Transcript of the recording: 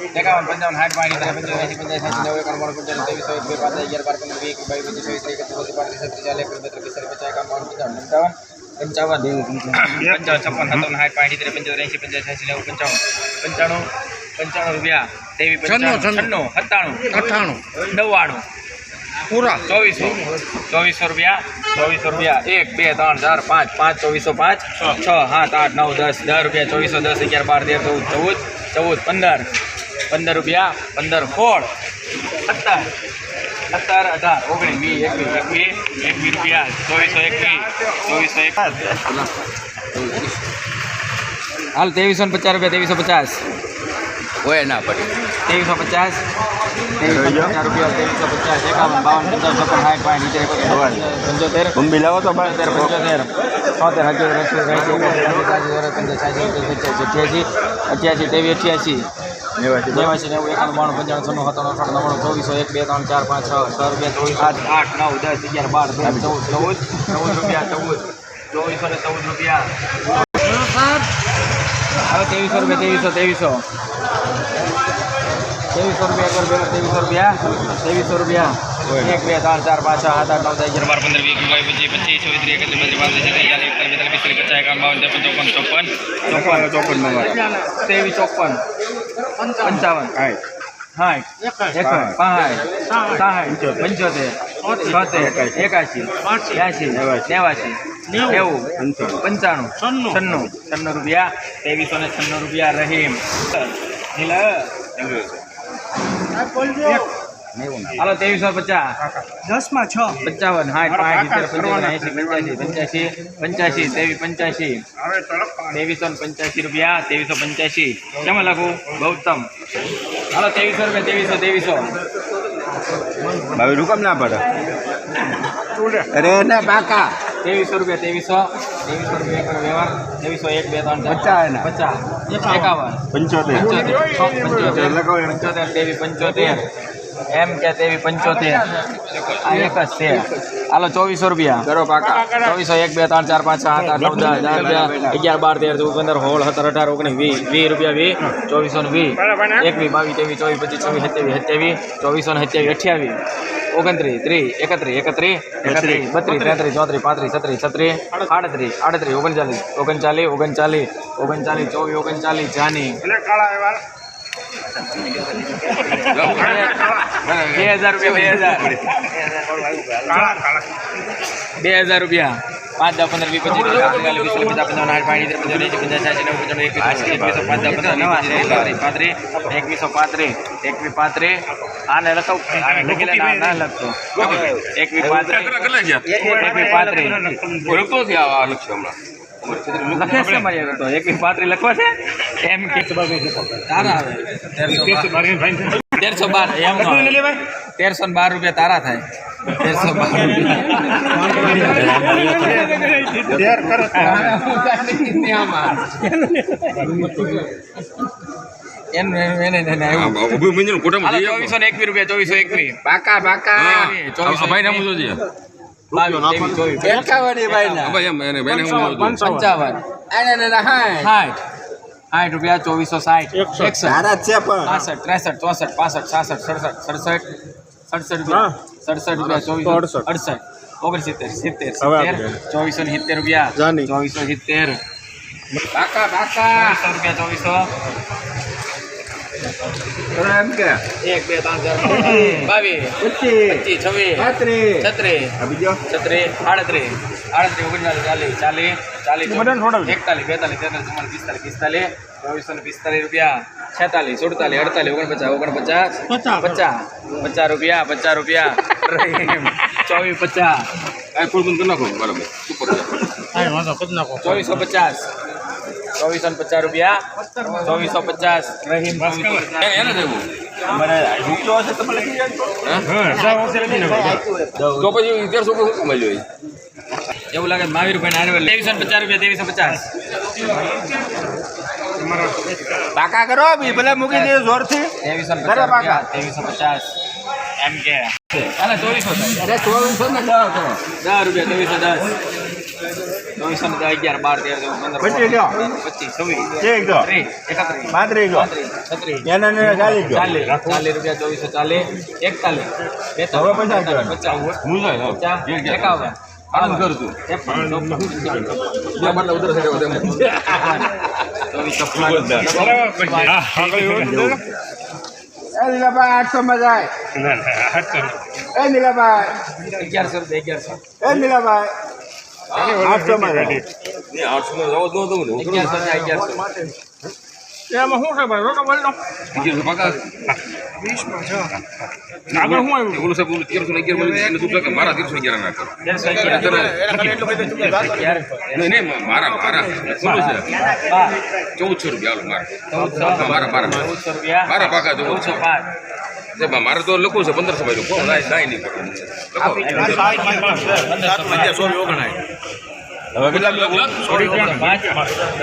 એકાવન પંચાવન સાઠ પાંચ પંચાવન એંસી પંચાવન સાઠ નવ એકાવન બાણું પંચાવન ત્રેવીસ ચોવીસ બે પાંચ અગિયાર બાર પંદર વીસ બાવીસ પચીસ છવ્વીસ ત્રીસ એકત્રીસ બત્રીસ પાંત્રીસ છત્રીસ ચાલીસ એકત્રીસ બત્રીસ પિસ્તાલીસ પચાસ એકાવન બાવન પંચાવન પંચાવન પંચાવન પંચાવન છપ્પન સત્તાવન સાઠ પાંચ સિત્તેર પંચોતેર એંસી પંચાવન છ્યાસી નેવું પંચાવન પંચાણું પંચાણું રૂપિયા તેવી છન્નું, પંચાણું છન્નું. છન્નું સત્તાણું અઠ્ઠાણું નવ્વાણું પૂરા ચોવીસો ચોવીસો રૂપિયા ચોવીસો રૂપિયા એક બે ત્રણ ચાર પાંચ પાંચ ચોવીસો પાંચ છ સાત આઠ નવ દસ દસ રૂપિયા ચોવીસો દસ અગિયાર બાર તેર ચૌદ ચૌદ ચૌદ પંદર રૂપિયા પંદર સોળ સત્તર સત્તર અઢાર ઓગણીસ વીસ એકવીસ એકવીસ એકવીસ રૂપિયા ચોવીસો એકવીસ ચોવીસો એક હાલ ત્રેવીસો ને પચાસ રૂપિયા ત્રેવીસો પચાસ હોય ના પડે ત્રેવીસો પચાસ અઠ્યાસી તેવી અઠ્યાસી નેવાસી. નેવું, એકાણું, બાણું, પંચાણું, છન્નું, સત્તાણું, અઠાણું, નવ્વાણું, ચોવીસો, એક, બે, ત્રણ, ચાર, પાંચ, છ સર બે ચોવીસ આઠ આઠ નવ, દસ, અગિયાર, બાર, તેર, ચૌદ ચૌદ ચૌદ રૂપિયા ચૌદ, ચોવીસો ને ચૌદ રૂપિયા. હવે ત્રેવીસો રૂપિયા, ત્રેવીસો ત્રેવીસો. ત્રેવીસો રૂપિયા, એક બે ત્રેવીસો રૂપિયા. ત્રેવીસો રૂપિયા. એક, બે, ત્રણ, ચાર, પાંચ સાત, આઠ, નવ, દસ બાર, પંદર, વીસ બાવીસ પચીસ પચીસ ચોવીસ ત્રીસ, એકત્રીસ બત્રીસ પાંત્રીસ ચાલીસ, એકતાલીસ, બેતાલીસ પચાસ, એકાવન, બાવન, ત્રેપન ચોપન ચોપન ચોપન. ત્રેવીસ, ચોપન. પંચાવન. સાઠ એકસઠ પાંચ. સાઠ. પંચોતેર. છોતેર. એકાશી. બ્યાસી નેવાસી નેવું. પંચાણું. છન્નું. છન્નું. રૂપિયા. ત્રેવીસો ને છન્નું રૂપિયા રહીમ. નીલા હાલો ત્રેવીસો પચાસ. દસમાં છ. પંચાવન સાઠ પાંચ પંચ્યાસી પંચ્યાસી પંચ્યાસી ત્રેવીસ પંચ્યાસી. ત્રેવીસો પંચ્યાસી રૂપિયા ત્રેવીસો પંચ્યાસી. કેમ લખું? ગૌતમ. હાલો ત્રેવીસો રૂપિયા ત્રેવીસો ત્રેવીસો. ભાઈ રૂકમ ના પડે. અરે ના પાકા. ત્રેવીસો રૂપિયા ત્રેવીસો. ત્રેવીસો રૂપિયા વ્યવહાર. ત્રેવીસો એક બે ત્રણ પચાસ. પચાસ. એકાવન. પંચોતેર. પંચોતેર. પંચોતેર તેવી પંચોતેર. એમ કે તેવી પંચોતેર. આ એક જ છે. હાલો ચોવીસો રૂપિયા. કરો પાકા. ચોવીસો એક બે ત્રણ ચાર પાંચ સાત આઠ નવ દસ હજાર રૂપિયા અગિયાર બાર તેર ચૌદ પંદર સોળ સત્તર અઢાર ઓગણીસ વીસ વીસ રૂપિયા વીસ ચોવીસો ને વીસ. એકવીસ બાવીસ ત્રેવીસ ચોવીસ પચીસ છવ્વીસ સત્યાવીસ સત્યાવીસ ચોવીસો ને સત્યાવીસ અઠ્યાવીસ. ઓગણત્રીસ ત્રીસ એકત્રીસ એકત્રીસ એકત્રીસ. બત્રીસ તેત્રીસ ચોત્રીસ પાંત્રીસ છત્રીસ છત્રીસ આડત્રીસ આડત્રીસ ઓગણચાલીસ ઓગણચાલીસ ઓગણચાલીસ ઓગણચાલીસ ચોવીસ ઓગણચાલીસ જાની. બે હજાર રૂપિયા બે હજાર. બે હજાર રૂપિયા. પાંચ દસ પંદર વીસ પચીસ વીસ પચાસ પંચાવન સાઠ પાંચ પંદર પચાસ સાસી નેવું પંચાણું એકવીસો પાંચ દસ પંદર પાંત્રીસ એકવીસો પાંત્રીસ એકવીસ પાંત્રીસ. આને લખો. ના લખતો. એકવીસ પાંત્રીસ એકવીસ પાંત્રીસ. લખે છે મારી આગળ તો? એકવીસ પાંત્રીસ લખવા છે? એમ કે તારા આવે. તેરસો બાર. એમ તેરસો ને બાર રૂપિયા તારા થાય. તેરસો બાર ચોવીસો એકવીસ રૂપિયા ચોવીસો એકવીસ. પાકા પાકા ચોવીસો ભાઈ ના હાય સાઠ રૂપિયા ચોવીસો સાઠ. પાસઠ ત્રેસઠ ચોસઠ પાસઠ છાસઠ સડસઠ સડસઠ સડસઠ રૂપિયા સડસઠ રૂપિયા ચોવીસો અડસઠ. ઓગણસિત્તેર સિત્તેર સિત્તેર ચોવીસો ને સિત્તેર રૂપિયા. ચોવીસો સિત્તેર. કાકા કાકા રૂપિયા ચોવીસો. એમ કે એક બે ત્રણ ચાર બાવીસ પચીસ પચીસ છવ્વીસ પાંત્રીસ છત્રીસ બીજો છત્રીસ આડત્રીસ આડત્રીસ ઓગણચાલીસ ચાલીસ ચાલીસ ચાલીસ એકતાલીસ બેતાલીસ તેતાલીસ ચુમ્માલીસ પિસ્તાલીસ પિસ્તાલીસ ચોવીસો ને પિસ્તાલીસ રૂપિયા છેતાલીસ સુડતાલીસ અડતાલીસ ઓગણપચાસ ઓગણપચાસ પચાસ પચાસ રૂપિયા પચાસ રૂપિયા ચોવીસ પચાસ ચોવીસો પચાસ ચોવીસો પચાસ રૂપિયા ચોવીસો પચાસ. રહીમ ચોવીસો તો પછી તેરસો શું કમાઈ એવું લાગે મહાવીર ભાઈ આને ત્રેવીસો પચાસ રૂપિયા ત્રેવીસો પચાસ. પાકા કરો બી ભલે મૂકી દે જોરથી. ત્રેવીસો પચાસ ત્રેવીસો પચાસ. એમ કે. ચાલે ચોવીસો અરે ચોવીસો ને દસ. દસ રૂપિયા ત્રેવીસો દસ. ચોવીસો ને દસ અગિયાર બાર તેર પંદર પચીસ છવ્વીસ પાંત્રીસ છત્રીસ. ચાલીસ રૂપિયા ચોવીસો ચાલીસ એકતાલીસ. પચાસ એકાવન. આનંદ કર તું ત્રેપન ચોપન બે બાટલા ઉતરે છે કે બધે. ચોવીસ. એ નીલાભાઈ આઠસો માં જાય. એ નીલાભાઈ. અગિયારસો રૂપિયા અગિયારસો. એ નીલાભાઈ. આઠસો માં જાય. ને આઠસો માં જવા દો દઉં શું ને અગિયારસો અગિયારસો પાકા. ઓલું સાહેબ ઓલું તેરસો ને અગિયાર મળ્યું એટલે તું કે મારા તેરસો અગિયાર. ના. કરો નહીં મારા મારા. છે. ચૌદસો રૂપિયા મારા. મારા મારા. મારા પાકા ચૌદસો મારે તો લખવું છે પંદરસો ભાઈ લાય લાય નહીં. હવે કેટલા પાંચ. પાંચ. પાંચ.